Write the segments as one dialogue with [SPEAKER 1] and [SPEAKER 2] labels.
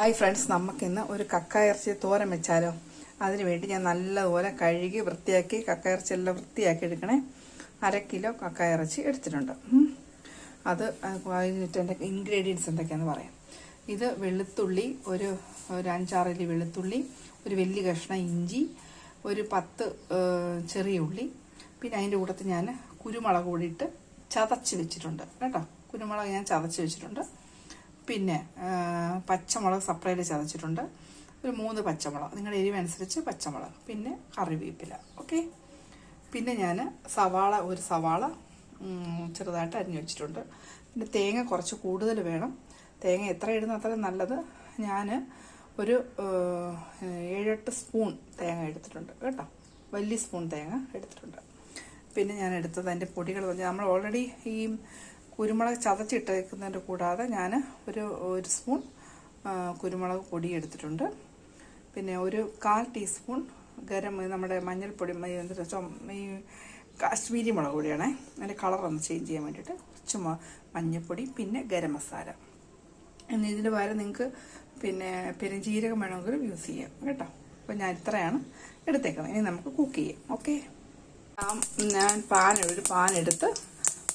[SPEAKER 1] Hi friends നമുക്കിന്ന് ഒരു കക്ക ഇറച്ചി തോരൻ വെച്ചാലോ? അതിന് വേണ്ടി ഞാൻ നല്ലതുപോലെ കഴുകി വൃത്തിയാക്കി കക്ക ഇറച്ചി എല്ലാം വൃത്തിയാക്കി എടുക്കണേ. അര കിലോ കക്ക ഇറച്ചി എടുത്തിട്ടുണ്ട് അത് കഴിഞ്ഞിട്ട് എന്റെ ഇൻഗ്രീഡിയൻസ് എന്തൊക്കെയാന്ന് പറയാം. ഇത് വെളുത്തുള്ളി ഒരു ഒരു അഞ്ചാറല്ലി വെളുത്തുള്ളി ഒരു വലിയ കഷ്ണം ഇഞ്ചി ഒരു പത്ത് ചെറിയ ഉള്ളി. പിന്നെ അതിന്റെ കൂട്ടത്തിൽ ഞാൻ കുരുമുളക് കൂടിയിട്ട് ചതച്ച് വെച്ചിട്ടുണ്ട്. കേട്ടോ? കുരുമുളക് ഞാൻ ചതച്ച് വെച്ചിട്ടുണ്ട്. പിന്നെ പച്ചമുളക് സെപ്പറേറ്റ് ചതച്ചിട്ടുണ്ട്. ഒരു മൂന്ന് പച്ചമുളക്. നിങ്ങളുടെ എരിവനുസരിച്ച് പച്ചമുളക്. പിന്നെ കറിവേപ്പില. ഓക്കെ? പിന്നെ ഞാൻ സവാള ഒരു സവാള ചെറുതായിട്ട് അരിഞ്ഞു വെച്ചിട്ടുണ്ട്. പിന്നെ തേങ്ങ കുറച്ച് കൂടുതൽ വേണം. തേങ്ങ എത്ര ഇടുന്ന അത്ര നല്ലത്. ഞാൻ ഒരു ഏഴെട്ട് സ്പൂൺ തേങ്ങ എടുത്തിട്ടുണ്ട്. കേട്ടോ? വലിയ സ്പൂൺ തേങ്ങ എടുത്തിട്ടുണ്ട്. പിന്നെ ഞാൻ എടുത്തത് അതിന്റെ പൊടികൾ. നമ്മൾ ഓൾറെഡി ഈ കുരുമുളക് ചതച്ചിട്ടേക്കുന്നതിന്റെ കൂടാതെ ഞാൻ ഒരു ഒരു സ്പൂൺ കുരുമുളക് പൊടി എടുത്തിട്ടുണ്ട് പിന്നെ ഒരു കാൽ ടീസ്പൂൺ ഗരം നമ്മുടെ മഞ്ഞൾപ്പൊടി ഈ കാശ്മീരി മുളക് പൊടിയാണേ. അതിന്റെ കളറൊന്ന് ചേഞ്ച് ചെയ്യാൻ വേണ്ടിയിട്ട് കുറച്ച് മഞ്ഞൾപ്പൊടി പിന്നെ ഗരം മസാല. ഇനി ഇതിന് പകരം നിങ്ങൾക്ക് പിന്നെ പെരുംജീരകം വേണമെങ്കിലും യൂസ് ചെയ്യാം കേട്ടോ. അപ്പോൾ ഞാൻ ഇത്രയാണ് എടുത്തേക്കുന്നത്. ഇനി നമുക്ക് കുക്ക് ചെയ്യാം. ഓക്കെ? ഞാൻ പാൻ ഒരു പാൻ എടുത്ത്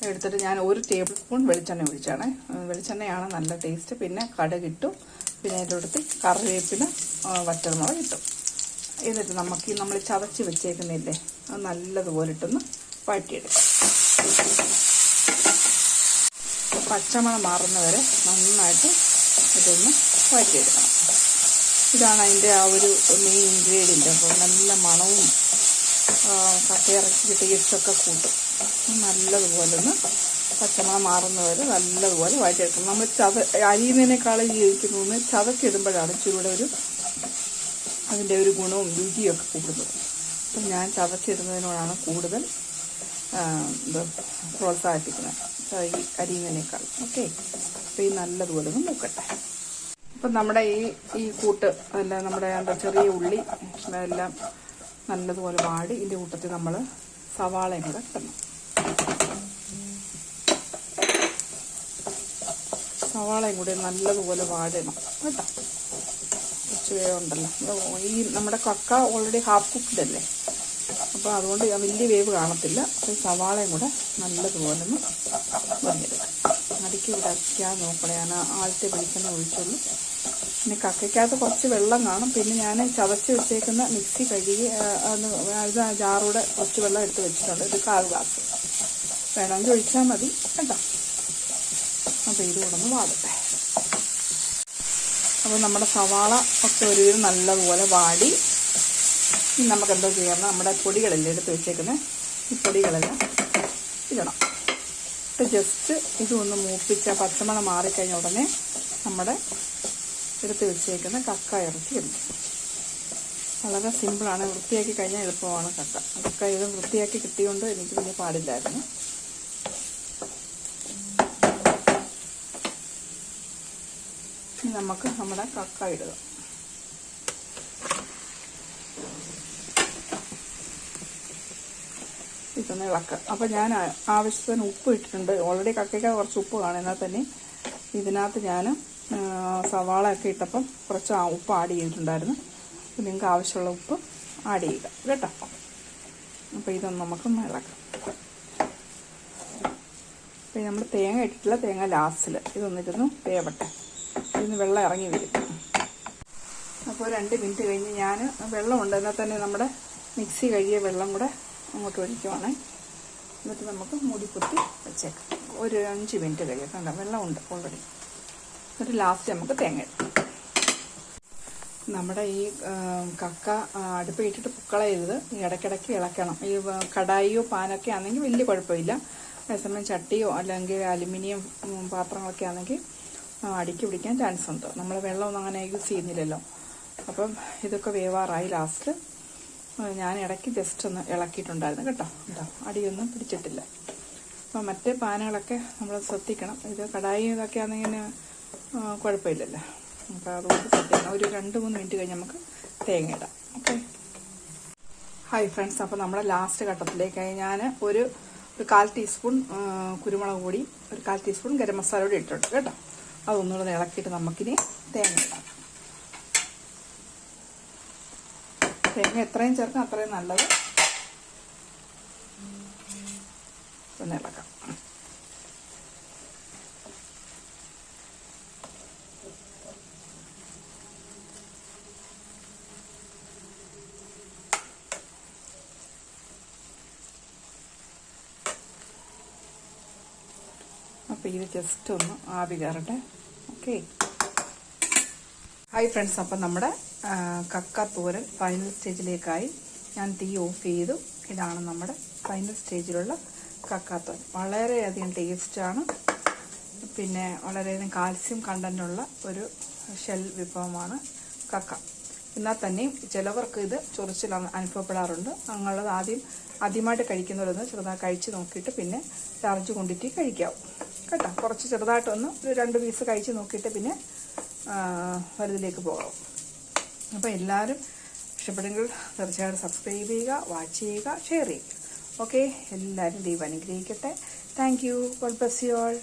[SPEAKER 1] എടുത്തിട്ട് ഞാൻ ഒരു ടേബിൾ സ്പൂൺ വെളിച്ചെണ്ണ ഒഴിച്ചാണ്. വെളിച്ചെണ്ണയാണ് നല്ല ടേസ്റ്റ് പിന്നെ കടുകിട്ടു. പിന്നെ അതിന്റെ അടുത്ത് കറിവേപ്പില വറ്റൽമുളക് ഇട്ടു. എന്നിട്ട് നമുക്ക് നമ്മൾ ചതച്ച് വെച്ചേക്കുന്നില്ലേ അത് നല്ലതുപോലെ ഇട്ടൊന്ന് വഴറ്റിയെടുക്കാം. പച്ചമണം മാറുന്നവരെ നന്നായിട്ട് ഇതൊന്ന് വഴറ്റിയെടുക്കണം. ഇതാണ് അതിന്റെ ആ ഒരു മെയിൻ ഇൻഗ്രീഡിയന്റ് അപ്പോൾ നല്ല മണവും കട്ടയിറച്ചി ടേസ്റ്റൊക്കെ കൂട്ടും. നല്ലതുപോലെ ഒന്ന് പച്ചമണം മാറുന്നവരെ നല്ലതുപോലെ വഴറ്റിയെടുക്കണം. നമ്മൾ ചത അരിയുന്നതിനേക്കാളും ജീവിക്കുന്നതെന്ന് ചതക്കിടുമ്പോഴാണ് ചൂടെ ഒരു അതിന്റെ ഒരു ഗുണവും രുചിയും ഒക്കെ കൂടുന്നത് അപ്പം ഞാൻ ചതച്ചിടുന്നതിനോടാണ് കൂടുതൽ ഇത് പ്രോത്സാഹിപ്പിക്കുന്നത്. ഈ അരിയുന്നതിനേക്കാൾ. ഓക്കെ. അപ്പോൾ ഈ നല്ലതുപോലെ ഒന്ന് നോക്കട്ടെ അപ്പം നമ്മുടെ ഈ ഈ കൂട്ട് അല്ല നമ്മുടെ എന്താ ചെറിയ ഉള്ളി എല്ലാം നല്ലതുപോലെ വാടി ഇതിന്റെ കൂട്ടത്തിൽ നമ്മൾ സവാളയും കൂടെ ഇടണം. സവാളയും കൂടി നല്ലതുപോലെ വാഴണം കേട്ടോ? കുറച്ച് വേവുണ്ടല്ലോ ഈ നമ്മുടെ കക്ക ഓൾറെഡി ഹാഫ് കുക്ക്ഡ് അല്ലേ? അപ്പോൾ അതുകൊണ്ട് വലിയ വേവ് കാണത്തില്ല. അപ്പോൾ സവാളയും കൂടെ നല്ലതുപോലെ ഒന്ന് വന്നിടുക അടിക്ക് വിടാൻ നോക്കണേ. ഞാൻ ആദ്യത്തെ വെളിച്ചെണ്ണ ഒഴിച്ചുള്ളൂ. പിന്നെ കക്കയ്ക്കകത്ത് കുറച്ച് വെള്ളം കാണും. പിന്നെ ഞാൻ ചതച്ച് വെച്ചേക്കുന്ന മിക്സി കഴുകി അത് ജാറൂടെ കുറച്ച് വെള്ളം എടുത്ത് വെച്ചിട്ടുണ്ട്. ഒരു കാൽ ഗ്ലാസ്. വേണമെങ്കിൽ ഒഴിച്ചാൽ മതി. കേട്ടോ? അപ്പോൾ ഇത് കൂടെ ഒന്ന് വാടട്ടെ. അപ്പോൾ നമ്മുടെ സവാള ഒക്കെ ഒരു നല്ലതുപോലെ വാടി. ഇനി നമുക്ക് എന്തോ ചെയ്യണം നമ്മുടെ പൊടികളല്ലേ എടുത്ത് വെച്ചേക്കുന്നത് ഈ പൊടികളെല്ലാം ഇടണം. ഇട്ട് ജസ്റ്റ് ഇതൊന്ന് മൂപ്പിച്ച പച്ചമണം മാറിക്കഴിഞ്ഞ ഉടനെ നമ്മുടെ എടുത്ത് വെച്ചേക്കുന്ന കക്ക ഇറച്ചി എടുക്കും വളരെ സിമ്പിളാണ് വൃത്തിയാക്കി കഴിഞ്ഞാൽ എളുപ്പമാണ് കക്ക. കക്ക ഇത് വൃത്തിയാക്കി കിട്ടിയോണ്ട് എനിക്ക് വലിയ പാടില്ലായിരുന്നു. നമുക്ക് നമ്മുടെ കക്ക ഇടുക. ഇതൊന്ന് ഇളക്കുക അപ്പോൾ ഞാൻ ആവശ്യത്തിന് ഉപ്പ് ഇട്ടിട്ടുണ്ട്. ഓൾറെഡി കക്കയ്ക്ക് കുറച്ച് ഉപ്പ് കാണും എന്നാൽ തന്നെ ഇതിനകത്ത് ഞാൻ സവാളയൊക്കെ ഇട്ടപ്പം കുറച്ച് ഉപ്പ് ആഡ് ചെയ്തിട്ടുണ്ടായിരുന്നു. അപ്പോൾ നിങ്ങൾക്ക് ആവശ്യമുള്ള ഉപ്പ് ആഡ് ചെയ്യുക. കേട്ടോ? അപ്പോൾ ഇതൊന്ന് നമുക്ക് ഇളക്കാം. അപ്പോൾ നമ്മൾ തേങ്ങ ഇട്ടിട്ടില്ല തേങ്ങ ലാസ്റ്റിൽ ഇതൊന്നിരുന്നു വേവട്ടെ. ഇതിന് വെള്ളം ഇറങ്ങി വരും. അപ്പോൾ രണ്ട് മിനിറ്റ് കഴിഞ്ഞ് ഞാൻ വെള്ളം എന്നാൽ തന്നെ നമ്മുടെ മിക്സി കഴുകിയ വെള്ളം കൂടെ അങ്ങോട്ട് ഒഴിക്കുവാണ് എന്നിട്ട് നമുക്ക് മൂടി കുത്തി വെച്ചേക്കാം. ഒരു അഞ്ച് മിനിറ്റ് കഴിയാം. കണ്ട? വെള്ളമുണ്ട് ഓൾറെഡി എന്നിട്ട് ലാസ്റ്റ് നമുക്ക് തേങ്ങ നമ്മുടെ ഈ കക്ക ആ, അടുപ്പ് ഇട്ടിട്ട് പുക്കളയരുത് ഇടയ്ക്കിടയ്ക്ക് ഇളക്കണം. ഈ കടായിയോ പാനൊക്കെ ആണെങ്കിൽ വലിയ കുഴപ്പമില്ല. അതേസമയം ചട്ടിയോ അല്ലെങ്കിൽ അലുമിനിയം പാത്രങ്ങളൊക്കെ ആണെങ്കിൽ അടിക്ക് പിടിക്കാൻ ചാൻസ് ഉണ്ട്. നമ്മൾ വെള്ളമൊന്നും അങ്ങനെ യൂസ് ചെയ്യുന്നില്ലല്ലോ. അപ്പം ഇതൊക്കെ വേവാറായി ലാസ്റ്റ് ഞാൻ ഇടയ്ക്ക് ജസ്റ്റ് ഒന്ന് ഇളക്കിയിട്ടുണ്ടായിരുന്നു കേട്ടോ. കേട്ടോ അടിയൊന്നും പിടിച്ചിട്ടില്ല. അപ്പം മറ്റേ പാനുകളൊക്കെ നമ്മൾ ശ്രദ്ധിക്കണം. ഇത് കടായി ഇതൊക്കെ ആണെങ്കിൽ കുഴപ്പമില്ലല്ലോ. അപ്പോൾ അതുകൊണ്ട് ശ്രദ്ധിക്കണം. ഒരു രണ്ട് മൂന്ന് മിനിറ്റ് കഴിഞ്ഞ് നമുക്ക് തേങ്ങ ഇടാം. ഓക്കെ? ഹായ് ഫ്രണ്ട്സ് അപ്പോൾ നമ്മുടെ ലാസ്റ്റ് ഘട്ടത്തിലേക്കായി ഞാൻ ഒരു ഒരു കാൽ ടീസ്പൂൺ കുരുമുളക് പൊടി ഒരു കാൽ ടീസ്പൂൺ ഗരം മസാല കൂടി ഇട്ടിട്ടുണ്ട് കേട്ടോ. അതൊന്നുകൂടെ ഇളക്കിയിട്ട് നമുക്കിനി തേങ്ങ ഇടാം. തേങ്ങ എത്രയും ചേർക്കാം അത്രയും നല്ലത്. ഒന്ന് ഇളക്കാം. അപ്പോൾ ഇത് ജസ്റ്റ് ഒന്ന് ആവി കയറട്ടെ. ഓക്കെ ഹായ് ഫ്രണ്ട്സ് അപ്പം നമ്മുടെ കക്ക തോരൻ ഫൈനൽ സ്റ്റേജിലേക്കായി ഞാൻ തീ ഓഫ് ചെയ്തു. ഇതാണ് നമ്മുടെ ഫൈനൽ സ്റ്റേജിലുള്ള കക്ക കക്കാത്തോരൻ വളരെയധികം ടേസ്റ്റാണ് പിന്നെ വളരെയധികം കാൽസ്യം കണ്ടന്റുള്ള ഒരു ഷെൽ വിഭവമാണ് കക്ക. എന്നാൽ തന്നെയും ചിലവർക്ക് ഇത് ചൊറിച്ചിൽ അനുഭവപ്പെടാറുണ്ട്. അങ്ങനെയുള്ളത് ആദ്യം ആദ്യമായിട്ട് കഴിക്കുന്നവരൊന്ന് ചെറുതായി കഴിച്ച് നോക്കിയിട്ട് പിന്നെ ചാർജ് കൊണ്ടിട്ട് കഴിക്കാവും കേട്ടോ? കുറച്ച് ചെറുതായിട്ടൊന്ന് ഒരു രണ്ട് പീസ് കഴിച്ച് നോക്കിയിട്ട് പിന്നെ വലുതിലേക്ക് പോകാം. അപ്പോൾ എല്ലാവരും ഇഷ്ടപ്പെടുമെങ്കിൽ തീർച്ചയായിട്ടും സബ്സ്ക്രൈബ് ചെയ്യുക വാച്ച് ചെയ്യുക ഷെയർ ചെയ്യുക. ഓക്കെ എല്ലാവരും ദൈവം അനുഗ്രഹിക്കട്ടെ. Thank you God bless you all